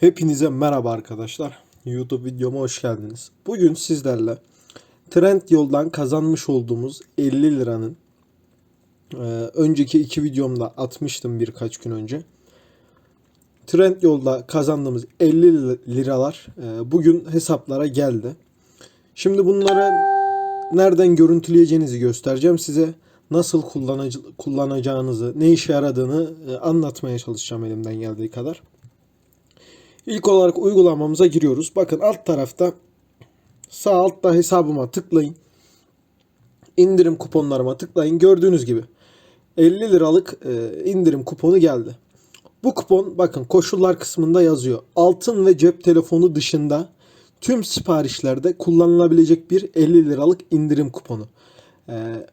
Hepinize merhaba arkadaşlar. YouTube videoma hoş geldiniz. Bugün sizlerle Trendyol'dan kazanmış olduğumuz 50 liranın e, önceki iki videomda atmıştım birkaç gün önce. Trendyol'da kazandığımız 50 liralar e, bugün hesaplara geldi. Şimdi bunları nereden görüntüleyeceğinizi göstereceğim size. Nasıl kullanacağınızı, ne işe yaradığını e, anlatmaya çalışacağım elimden geldiği kadar. İlk olarak uygulamamıza giriyoruz. Bakın alt tarafta sağ altta hesabıma tıklayın. İndirim kuponlarıma tıklayın. Gördüğünüz gibi 50 liralık e, indirim kuponu geldi. Bu kupon bakın koşullar kısmında yazıyor. Altın ve cep telefonu dışında tüm siparişlerde kullanılabilecek bir 50 liralık indirim kuponu. E,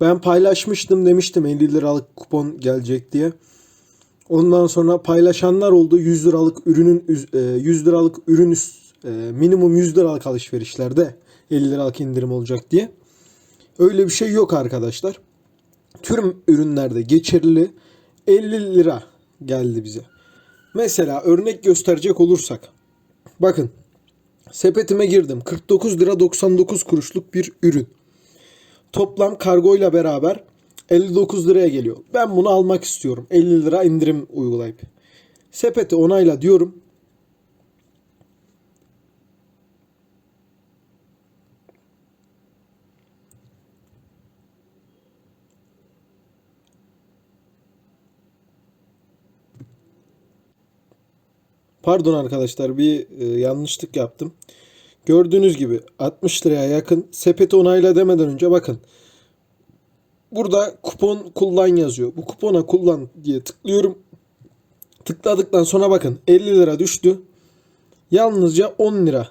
ben paylaşmıştım demiştim 50 liralık kupon gelecek diye. Ondan sonra paylaşanlar oldu. 100 liralık ürünün üz- e, 100 liralık ürün üst e, minimum 100 liralık alışverişlerde 50 liralık indirim olacak diye. Öyle bir şey yok arkadaşlar. Tüm ürünlerde geçerli 50 lira geldi bize. Mesela örnek gösterecek olursak. Bakın sepetime girdim. 49 lira 99 kuruşluk bir ürün. Toplam kargoyla beraber 59 liraya geliyor. Ben bunu almak istiyorum. 50 lira indirim uygulayıp. Sepeti onayla diyorum. Pardon arkadaşlar bir e, yanlışlık yaptım. Gördüğünüz gibi 60 liraya yakın sepeti onayla demeden önce bakın. Burada kupon kullan yazıyor. Bu kupona kullan diye tıklıyorum. Tıkladıktan sonra bakın 50 lira düştü. Yalnızca 10 lira.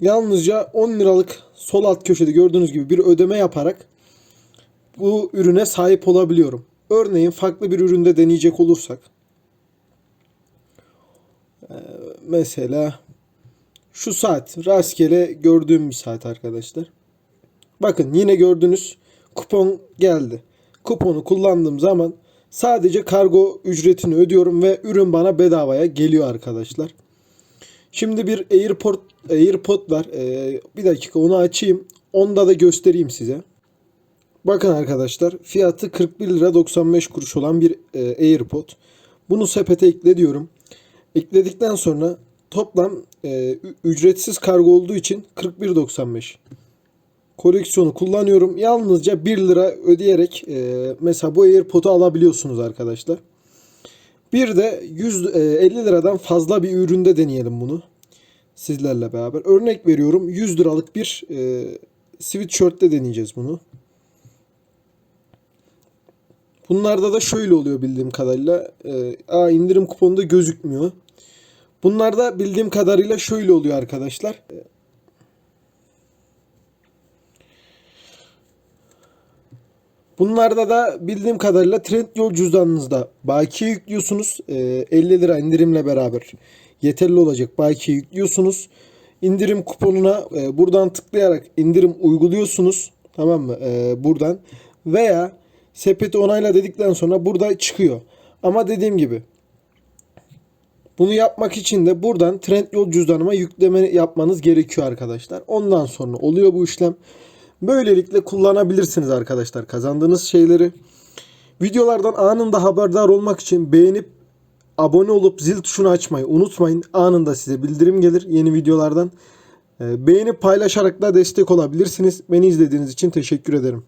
Yalnızca 10 liralık sol alt köşede gördüğünüz gibi bir ödeme yaparak bu ürüne sahip olabiliyorum. Örneğin farklı bir üründe deneyecek olursak Ee, mesela şu saat rastgele gördüğüm bir saat arkadaşlar. Bakın yine gördünüz kupon geldi. Kuponu kullandığım zaman sadece kargo ücretini ödüyorum ve ürün bana bedavaya geliyor arkadaşlar. Şimdi bir AirPod AirPod var. Ee, bir dakika onu açayım. Onda da göstereyim size. Bakın arkadaşlar fiyatı 41 lira 95 kuruş olan bir e, AirPod. Bunu sepete ekle diyorum. Ekledikten sonra toplam e, ücretsiz kargo olduğu için 41.95. Koleksiyonu kullanıyorum. Yalnızca 1 lira ödeyerek e, mesela bu AirPod'u alabiliyorsunuz arkadaşlar. Bir de 100 e, 50 liradan fazla bir üründe deneyelim bunu. Sizlerle beraber. Örnek veriyorum 100 liralık bir e, sweatshirt'te deneyeceğiz bunu. Bunlarda da şöyle oluyor bildiğim kadarıyla. E, aa, indirim kuponu da gözükmüyor. Bunlarda bildiğim kadarıyla şöyle oluyor arkadaşlar. Bunlarda da bildiğim kadarıyla Trendyol cüzdanınızda bakiye yüklüyorsunuz. Ee, 50 lira indirimle beraber yeterli olacak bakiye yüklüyorsunuz. İndirim kuponuna e, buradan tıklayarak indirim uyguluyorsunuz. Tamam mı? Ee, buradan. Veya sepeti onayla dedikten sonra burada çıkıyor. Ama dediğim gibi bunu yapmak için de buradan Trendyol cüzdanıma yükleme yapmanız gerekiyor arkadaşlar. Ondan sonra oluyor bu işlem. Böylelikle kullanabilirsiniz arkadaşlar kazandığınız şeyleri. Videolardan anında haberdar olmak için beğenip abone olup zil tuşunu açmayı unutmayın. Anında size bildirim gelir yeni videolardan. Ee, Beğenip paylaşarak da destek olabilirsiniz. Beni izlediğiniz için teşekkür ederim.